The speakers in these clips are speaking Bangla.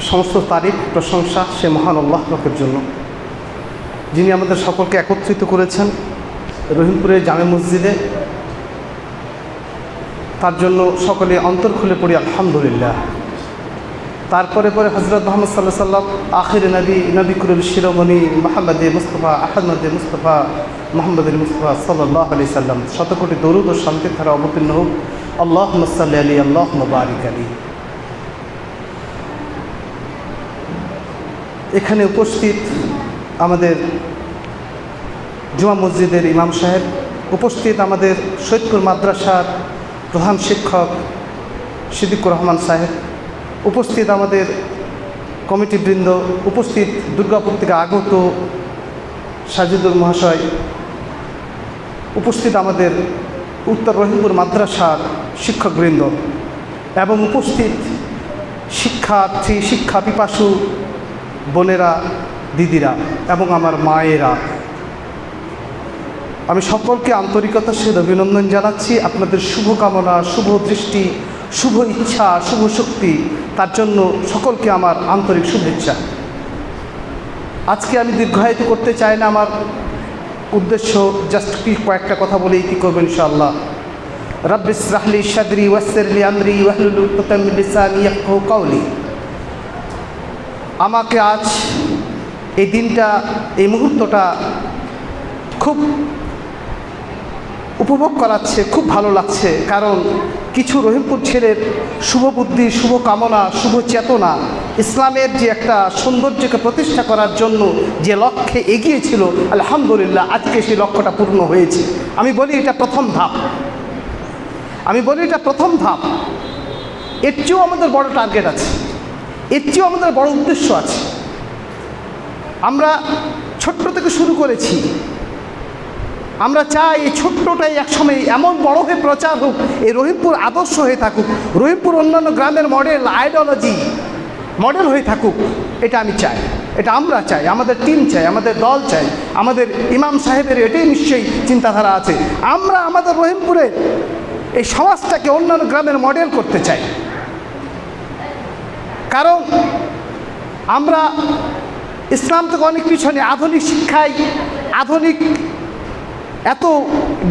সমস্ত তারিফ প্রশংসা সে মহান আল্লাহ পাকের জন্য। যিনি আমাদের সকলকে একত্রিত করেছেন রহিমপুরের জামে মসজিদে, তার জন্য সকলে অন্তর খুলে পড়ি, আলহামদুলিল্লাহ। তারপরে পরে হজরত মোহাম্মদ সাল্লাহ সাল্লাম আখির নবী নবী কুরুল শিরোমণি মাহমদ মুস্তফা, আহমদ মুস্তফা, মোহাম্মদ মুস্তফা সাল্লাহ আলি সাল্লাম শতকোটি দরুদ ও শান্তির ধারা অবতীর্ণ হোক। আল্লাহ সাল্লি আলী আল্লাহ মুবারিক আলী এখানে উপস্থিত আমাদের জুমা মসজিদের ইমাম সাহেব, উপস্থিত আমাদের সৈয়দপুর মাদ্রাসার প্রধান শিক্ষক সিদ্দিকুর রহমান সাহেব, উপস্থিত আমাদের কমিটিবৃন্দ উপস্থিত দুর্গাপুর থেকে আগত সাজিদুল মহাশয়, উপস্থিত আমাদের উত্তর রহিমপুর মাদ্রাসার শিক্ষকবৃন্দ এবং উপস্থিত শিক্ষার্থী, শিক্ষা পিপাসু বোনেরা, দিদিরা এবং আমার মায়েরা। আমি সকলকে আন্তরিকতার সহিত অভিনন্দন জানাচ্ছি। আপনাদের শুভকামনা, শুভ দৃষ্টি, শুভ ইচ্ছা, শুভ শক্তি, তার জন্য সকলকে আমার আন্তরিক শুভেচ্ছা। আজকে আমি দীর্ঘায়িত করতে চাই না, আমার উদ্দেশ্য জাস্ট কি কয়েকটা কথা বলেই কী করবেন ইনশাআল্লাহ। রব্বিস রাহলি সাদরি ওয়াসিরলি উকতাম মিন লিসানি, ইয়াফকাহু আমাকে আজ এই দিনটা, এই মুহূর্তটা খুব উপভোগ করাচ্ছে, খুব ভালো লাগছে। কারণ কিছু রহিমপুর ছেলের শুভ বুদ্ধি, শুভ কামনা, শুভ চেতনা, ইসলামের যে একটা সৌন্দর্যকে প্রতিষ্ঠা করার জন্য যে লক্ষ্যে এগিয়েছিল আলহামদুলিল্লাহ আজকে সেই লক্ষ্যটা পূর্ণ হয়েছে। আমি বলি এটা প্রথম ধাপ। আমি বলি এটা প্রথম ধাপ। এর চেয়েও আমাদের বড় টার্গেট আছে। এর চেয়েও আমাদের বড় উদ্দেশ্য আছে। আমরা ছোট্ট থেকে শুরু করেছি। আমরা চাই এই ছোট্টটাই একসময় এমন বড় হয়ে প্রচার হোক, এই রহিমপুর আদর্শ হয়ে থাকুক, রহিমপুর অন্যান্য গ্রামের মডেল আইডিওলজি মডেল হয়ে থাকুক, এটা আমি চাই। এটা আমরা চাই, আমাদের টিম চাই, আমাদের দল চাই, আমাদের ইমাম সাহেবের এটাই নিশ্চয়ই চিন্তাধারা আছে। আমরা আমাদের রহিমপুরের এই সমাজটাকে অন্যান্য গ্রামের মডেল করতে চাই। কারণ আমরা ইসলাম থেকে অনেক পিছনে, আধুনিক শিক্ষায়, আধুনিক এত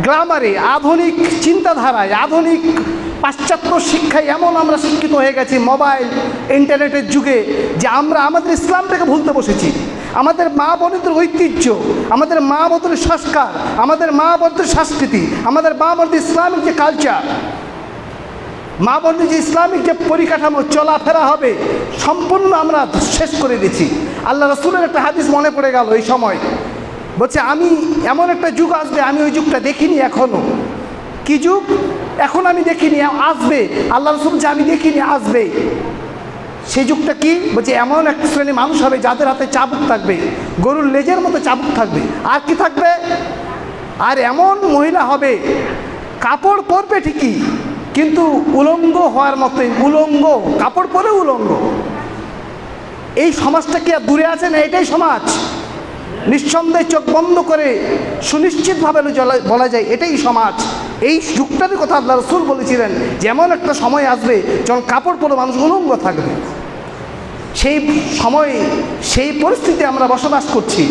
গ্রামারে, আধুনিক চিন্তাধারায়, আধুনিক পাশ্চাত্য শিক্ষায় এমন আমরা শিক্ষিত হয়ে গেছি মোবাইল, ইন্টারনেটের যুগে, যে আমরা আমাদের ইসলামটাকে ভুলতে বসেছি। আমাদের মা বোনদের ঐতিহ্য, আমাদের মা বোনদের সংস্কার, আমাদের মা বোনদের সংস্কৃতি, আমাদের মা বোনদের ইসলামিক যে কালচার মা বোনদের যে ইসলামিক যে পরিকাঠামো চলাফেরা হবে, সম্পূর্ণ আমরা শেষ করে দিচ্ছি আল্লাহ রসুলের একটা হাদিস মনে পড়ে গেল এই সময়। বলছে, আমি এমন একটা যুগ আসবে, আমি ওই যুগটা দেখিনি এখনও কি যুগ? এখন আমি দেখিনি, আসবে। আল্লাহ রসুল যে আমি দেখিনি, আসবে। সেই যুগটা কি? বলছে, এমন এক শ্রেণি মানুষ হবে যাদের হাতে চাবুক থাকবে, গরুর লেজের মতো চাবুক থাকবে। আর কি থাকবে? আর এমন মহিলা হবে, কাপড় পরবে ঠিকই কিন্তু উলঙ্গ হওয়ার মতোই, উলঙ্গ, কাপড় পরে উলঙ্গ। এই সমাজটা কি আর দূরে আছে না এটাই সমাজ? নিঃসন্দেহে চোখ বন্ধ করে সুনিশ্চিতভাবে বলা যায় এটাই সমাজ। এই যুগটারই কথা আল্লাহ রসুল বলেছিলেন, যেমন একটা সময় আসবে যখন কাপড় পরে মানুষ উলঙ্গ থাকবে। সেই সময় সেই পরিস্থিতি আমরা বসবাস করছি।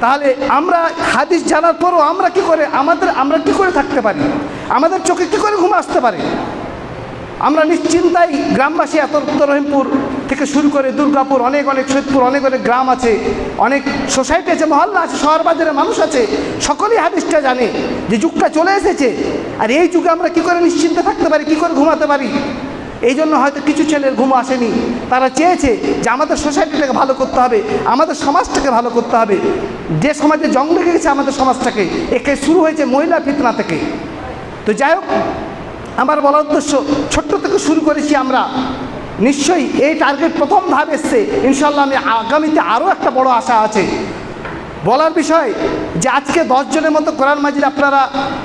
তাহলে আমরা হাদিস জানার পরও আমরা কি করে, আমাদের, আমরা কি করে থাকতে পারি? আমাদের চোখে কি করে ঘুম আসতে পারে? আমরা নিশ্চিন্তাই গ্রামবাসী এত রহিমপুর থেকে শুরু করে দুর্গাপুর, অনেক অনেক সৈয়দপুর, অনেক অনেক গ্রাম আছে, অনেক সোসাইটি আছে, মহল্লা আছে, শহর বাজারের মানুষ আছে, সকলেই হাদিসটা জানে যে যুগটা চলে এসেছে। আর এই যুগে আমরা কি করে নিশ্চিন্তে থাকতে পারি, কি করে ঘুমাতে পারি? এই জন্য হয়তো কিছু ছেলের ঘুম আসেনি। তারা চেয়েছে যে আমাদের সোসাইটিটাকে ভালো করতে হবে, আমাদের সমাজটাকে ভালো করতে হবে। যে সমাজে জং লেগে গেছে আমাদের সমাজটাকে, একে শুরু হয়েছে মহিলা ফিতনা থেকে। তো যাই হোক, আমার বলার উদ্দেশ্য, ছোট্ট থেকে শুরু করেছি আমরা। নিশ্চয়ই এই টার্গেট প্রথম ধাপ এসছে। ইনশাল্লাহ আমি আগামীতে আরও একটা বড় আশা আছে। বলার বিষয় যে আজকে দশজনের মতো কোরআন মাজিদ আপনারা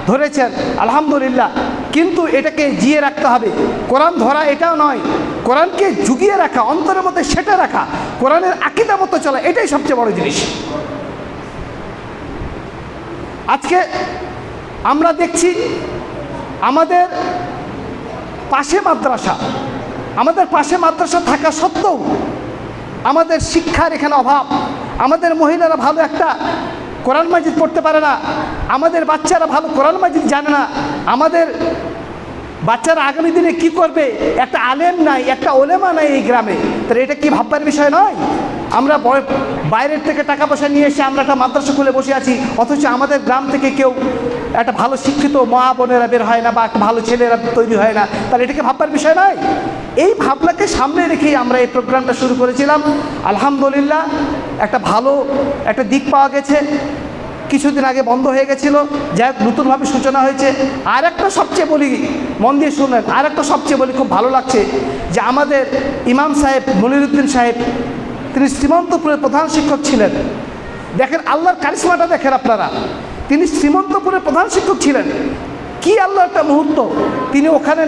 ধরেছেন, আলহামদুলিল্লাহ। কিন্তু এটাকে জিয়ে রাখতে হবে। কোরআন ধরা এটাও নয়। কোরআনকে জুগিয়ে রাখা, অন্তরের মধ্যে সেটা রাখা, কোরআনের আকিদা মতো চলা, এটাই সবচেয়ে বড় জিনিস। আজকে আমরা দেখছি আমাদের পাশে মাদ্রাসা। আমাদের পাশে মাদ্রাসা থাকা সত্ত্বেও আমাদের শিক্ষার এখানে অভাব। আমাদের মহিলারা ভালো একটা কোরআন মাজিদ পড়তে পারে না। আমাদের বাচ্চারা ভালো কোরআন মাজিদ জানে না। আমাদের বাচ্চারা আগামী দিনে কি করবে? একটা আলেম নাই, একটা ওলেমা নাই এই গ্রামে। তাহলে এটা কি ভাববার বিষয় নয়? আমরা বাইরের থেকে টাকা পয়সা নিয়ে এসে আমরা একটা মাদ্রাসা খুলে বসে আছি, অথচ আমাদের গ্রাম থেকে কেউ একটা ভালো শিক্ষিত মা বোনেরা বের হয় না বা একটা ভালো ছেলেরা তৈরি হয় না। তাহলে এটাকে ভাববার বিষয় নয়? এই ভাবনাকে সামনে রেখেই আমরা এই প্রোগ্রামটা শুরু করেছিলাম। আলহামদুলিল্লাহ, একটা ভালো একটা দিক পাওয়া গেছে। কিছুদিন আগে বন্ধ হয়ে গেছিল। যাই হোক, নতুনভাবে সূচনা হয়েছে। আর একটা সবচেয়ে বলি, মন দিয়ে শুনলেন আর একটা সবচেয়ে বলি খুব ভালো লাগছে যে আমাদের ইমাম সাহেব মনিরুদ্দিন সাহেব, তিনি শ্রীমন্তপুরের প্রধান শিক্ষক ছিলেন। দেখেন, আল্লাহর কারিশ্মাটা দেখেন আপনারা। তিনি শ্রীমন্তপুরের প্রধান শিক্ষক ছিলেন। কি আল্লাহ একটা মুহূর্ত। তিনি ওখানে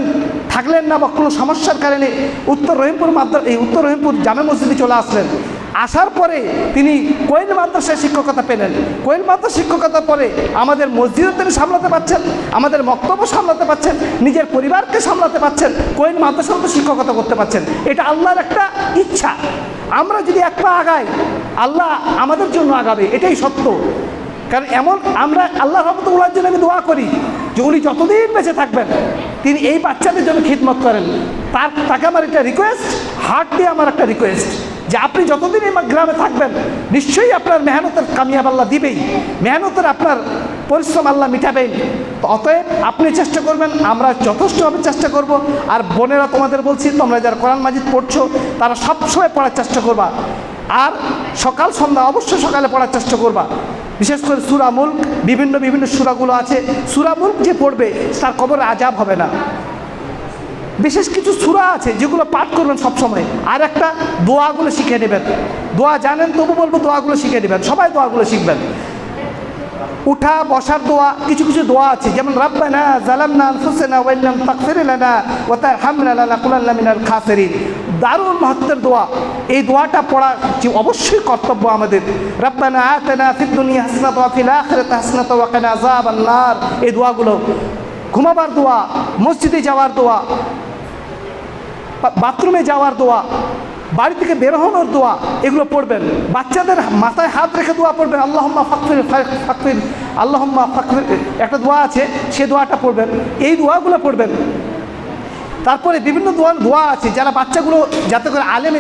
থাকলেন না বা কোনো সমস্যার কারণে উত্তর রহিমপুর মাদ্রা এই উত্তর রহিমপুর জামে মসজিদে চলে আসলেন। আসার পরে তিনি কোয়েল মাদ্রাসায় শিক্ষকতা পেলেন। কোয়েল মাদ্রাসা শিক্ষকতা পরে আমাদের মসজিদও তিনি সামলাতে পারছেন, আমাদের বক্তব্য সামলাতে পারছেন, নিজের পরিবারকে সামলাতে পারছেন কোয়েল মাদ্রাসাও তো শিক্ষকতা করতে পারছেন। এটা আল্লাহর একটা ইচ্ছা। আমরা যদি এক পা আগাই, আল্লাহ আমাদের জন্য আগাবে, এটাই সত্য। কারণ এমন আমরা আল্লাহ রহমতুল্লাহর জন্য আমি দোয়া করি যে উনি যতদিন বেঁচে থাকবেন, তিনি এই বাচ্চাদের জন্য খিদমত করেন। তার, তাকে আমার একটা রিকোয়েস্ট হার্ট দিয়ে আমার একটা রিকোয়েস্ট যে আপনি যতদিন এই গ্রামে থাকবেন, নিশ্চয়ই আপনার মেহনতের কামিয়াব আল্লাহ দিবেই। মেহনতের আপনার পরিশ্রম আল্লাহ মিটাবেন অতএব আপনি চেষ্টা করবেন, আমরা যথেষ্টভাবে চেষ্টা করব। আর বোনেরা তোমাদের বলছি, তোমরা যারা কোরআন মাজিদ পড়ছো, তারা সবসময় পড়ার চেষ্টা করবা। আর সকাল সন্ধ্যা অবশ্যই সকালে পড়ার চেষ্টা করবা। বিশেষ করে সুরা মুল্ক, বিভিন্ন বিভিন্ন সুরাগুলো আছে। সুরা মুল্ক যে পড়বে, তার কবরে আজাব হবে না। বিশেষ কিছু সুরা আছে যেগুলো পাঠ করবেন সবসময়। আর একটা দোয়াগুলো শিখে নেবেন। দোয়া জানেন, তবু বলব দোয়াগুলো শিখে নেবেন। সবাই দোয়াগুলো শিখবেন। উঠা, বসার দোয়া, কিছু কিছু দোয়া আছে। যেমন, রাব্বানা জালামনা আনফুসানা ওয়া ইল্লাম তাগফির লানা ওয়া তারহামনা লানাকুনান্না মিনাল খাসিরিন। দারুণ মাহাত্মের দোয়া। এই দোয়াটা পড়া যে অবশ্যই কর্তব্য আমাদের। রাব্বানা আতানা ফিদ দুনিয়া হাসনাতা ওয়া ফিল আখিরাতি হাসনাতা ওয়া কিনা আযাবান নার। এই দোয়াগুলো। ঘুমাবার দোয়া, মসজিদে যাওয়ার দোয়া বাথরুমে যাওয়ার দোয়া, বাড়ি থেকে বের হওয়ার দোয়া, এগুলো পড়বেন। বাচ্চাদের মাথায় হাত রেখে দোয়া পড়বেন। আল্লাহম্মা ফাকফির ফাকফির, আল্লাহম্মা ফাকফির, একটা দোয়া আছে, সে দোয়াটা পড়বেন। এই দোয়াগুলো পড়বেন। তারপরে বিভিন্ন দোয়া দোয়া আছে, যারা বাচ্চাগুলো যাতে করে আলেমে